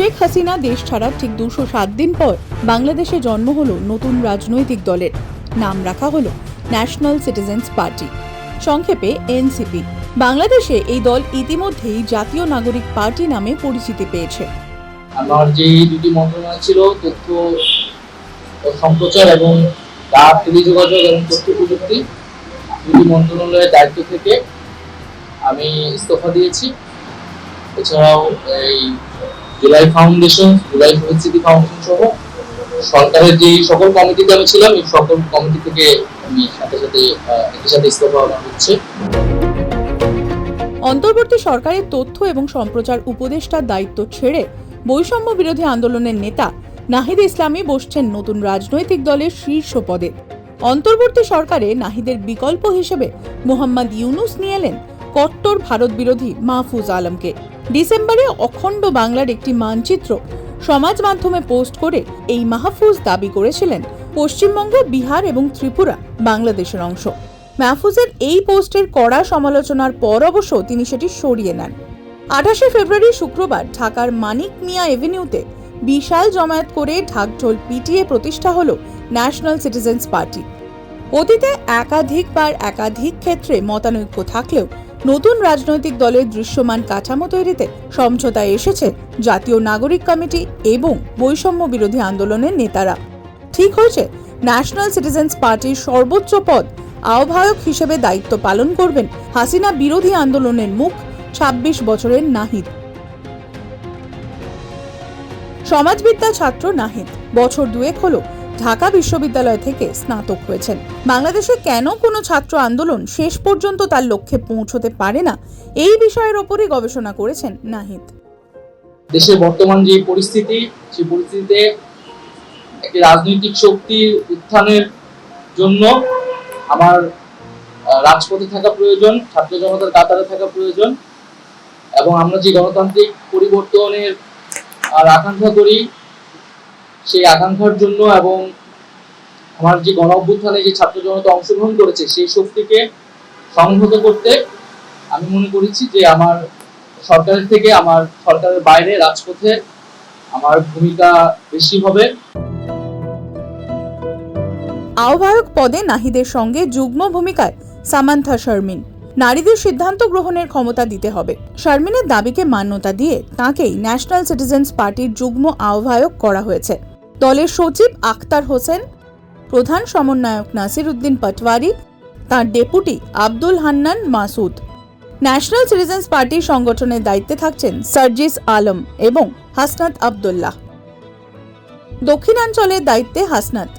শেখ হাসিনা দেশ ছাড়ার ঠিক দুশো সাত দিন পর বাংলাদেশে জন্ম হলো নতুন রাজনৈতিক দলের। নাম রাখা হলো ন্যাশনাল সিটিজেন্স পার্টি। সংক্ষেপে এনসিপি। বাংলাদেশে এই দল ইতিমধ্যেই জাতীয় নাগরিক পার্টি নামে পরিচিতি পেয়েছে। আমার যে দুটি মন্ত্রণালয় ছিল, তথ্য সম্প্রচার এবং ডাক টেলিযোগাযোগ এবং তথ্য প্রযুক্তি, দুটি মন্ত্রণালয়ের দায়িত্ব থেকে আমি ইস্তফা দিয়েছি। এছাড়াও এই জুলাই ফাউন্ডেশন জুলাই পরিস্থিতি ফাউন্ডেশন সহ সরকারের যে সকল কমিটিতে আমি ছিলাম, এই সকল কমিটি থেকে আমি সাথে সাথে একই সাথে ইস্তফা আমার হচ্ছে। অন্তর্বর্তী সরকারের তথ্য এবং সম্প্রচার উপদেষ্টার দায়িত্ব ছেড়ে বৈষম্য বিরোধী আন্দোলনের নেতা নাহিদ ইসলামী বসছেন নতুন রাজনৈতিক দলের শীর্ষ পদে। অন্তর্বর্তী সরকারে নাহিদের বিকল্প হিসেবে মোহাম্মদ ইউনুস নিয়ে এলেন কট্টর ভারত বিরোধী মাহফুজ আলমকে। ডিসেম্বরে অখণ্ড বাংলার একটি মানচিত্র সমাজ মাধ্যমে পোস্ট করে এই মাহফুজ দাবি করেছিলেন পশ্চিমবঙ্গ, বিহার এবং ত্রিপুরা বাংলাদেশের অংশ। মাহফুজের এই পোস্টের কড়া সমালোচনার পর অবশ্য তিনি সেটি সরিয়ে নেন। আঠাশে ফেব্রুয়ারি শুক্রবার ঢাকার মানিক মিয়া এভিনিউতে বিশাল জমায়েত করে ঢাকঢোল পিটিয়ে প্রতিষ্ঠা হল ন্যাশনাল সিটিজেন্স পার্টি। অতীতে একাধিকবার একাধিক ক্ষেত্রে মতানৈক্য থাকলেও নতুন রাজনৈতিক দলের দৃশ্যমান কাঠামো তৈরিতে সমঝোতায় এসেছে জাতীয় নাগরিক কমিটি এবং বৈষম্য বিরোধী আন্দোলনের নেতারা। ঠিক হয়েছে, ন্যাশনাল সিটিজেন্স পার্টির সর্বোচ্চ পদ আহ্বায়ক হিসেবে দায়িত্ব পালন করবেন হাসিনা বিরোধী আন্দোলনের মুখ ২৬ বছরের নাহিদ। সমাজবিদ্যা ছাত্র নাহিদ, বছর দুয়েক হলো ঢাকা বিশ্ববিদ্যালয় থেকে স্নাতক হয়েছেন। বাংলাদেশে কেন কোনো ছাত্র আন্দোলন শেষ পর্যন্ত তার লক্ষ্যে পৌঁছতে পারে না, এই বিষয়ের ওপরই গবেষণা করেছেন নাহিদ। দেশের বর্তমান যে পরিস্থিতি সেই পরিস্থিতিতে একটি রাজনৈতিক শক্তির উত্থানের জন্য আমার রাজপথে থাকা প্রয়োজন, ছাত্র জনতার কাতারে থাকা প্রয়োজন, এবং আমরা যে গণতান্ত্রিক পরিবর্তনের আর আকাঙ্ক্ষা করি সেই আকাঙ্ক্ষার জন্য এবং আমার যে গণ অভ্যুত্থানে যে ছাত্র জনতা অংশগ্রহণ করেছে, সেই শক্তিকে সংহত করতে আমি মনে করেছি যে আমার সরকারের থেকে, আমার সরকারের বাইরে রাজপথে আমার ভূমিকা বেশি হবে। আহ্বায়ক পদে নাহিদের সঙ্গে যুগ্ম ভূমিকায় সামান্থা শারমিন। নারীদের সিদ্ধান্ত গ্রহণের ক্ষমতা দিতে হবে। শারমিনের দাবিকে মান্যতা দিয়ে তাঁকেই ন্যাশনাল সিটিজেন্স পার্টির যুগ্ম আহ্বায়ক করা হয়েছে। দলের সচিব আখতার হোসেন, প্রধান সমন্বয়ক নাসির উদ্দিন পাটওয়ারি, তাঁর deputy Abdul Hannan Masud national citizens পার্টির সংগঠনের দায়িত্বে থাকছেন সার্জিস আলম এবং হাসনাত আবদুল্লাহ। দক্ষিণাঞ্চলের দায়িত্বে হাসনাত,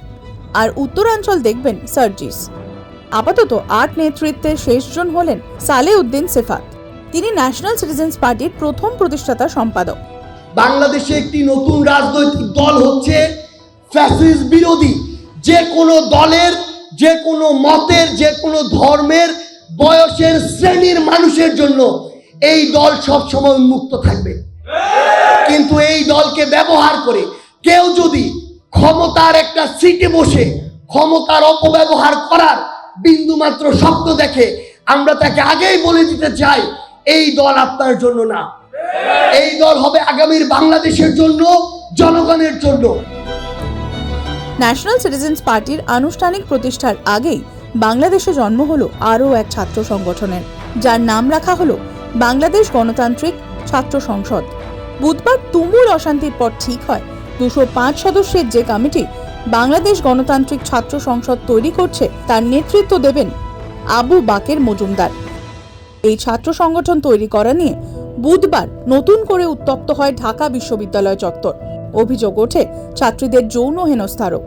আর উত্তরাঞ্চল দেখবেন সার্জিস। আপাতত আট নেতৃত্বের শেষজন হলেন সালে উদ্দিন সেফাত। তিনি ন্যাশনাল সিটিজেন্স পার্টির প্রথম প্রতিষ্ঠাতা সম্পাদক। বাংলাদেশে একটি নতুন রাজনৈতিক দল হচ্ছে ফ্যাসিস্ট বিরোধী, যে কোনো দলের, যে কোনো মতের, যে কোনো ধর্মের বয়সের শ্রেণির মানুষের জন্য এই দল সবসময় উন্মুক্ত থাকবে। কিন্তু এই দলকে ব্যবহার করে কেউ যদি ক্ষমতার একটা সিটে বসে ক্ষমতার অপব্যবহার করার বিন্দুমাত্র স্বপ্ন দেখে, আমরা তাকে আগেই বলে দিতে চাই, এই দল আপনার জন্য না। এই দল হবে আগামীর বাংলাদেশের জন্য, জনগণের জন্য। ন্যাশনাল সিটিজেন্স পার্টির আনুষ্ঠানিক প্রতিষ্ঠার আগেই বাংলাদেশে জন্ম হলো আরও এক ছাত্র সংগঠনের, যার নাম রাখা হলো বাংলাদেশ গণতান্ত্রিক ছাত্র সংসদ। বুধবার তুমুল অশান্তির পর ঠিক হয়, দুশো পাঁচ সদস্যের যে কমিটি বাংলাদেশ গণতান্ত্রিক ছাত্র সংসদ তৈরি করছে, তার নেতৃত্ব দেবেন আবু বাকের মজুমদার। এই ছাত্র সংগঠন তৈরি করা নিয়ে বুধবার নতুন করে উত্তপ্ত হয় ঢাকা বিশ্ববিদ্যালয় চত্বর। অভিযোগ ওঠে, ছাত্রীদের যৌন হেনস্থারও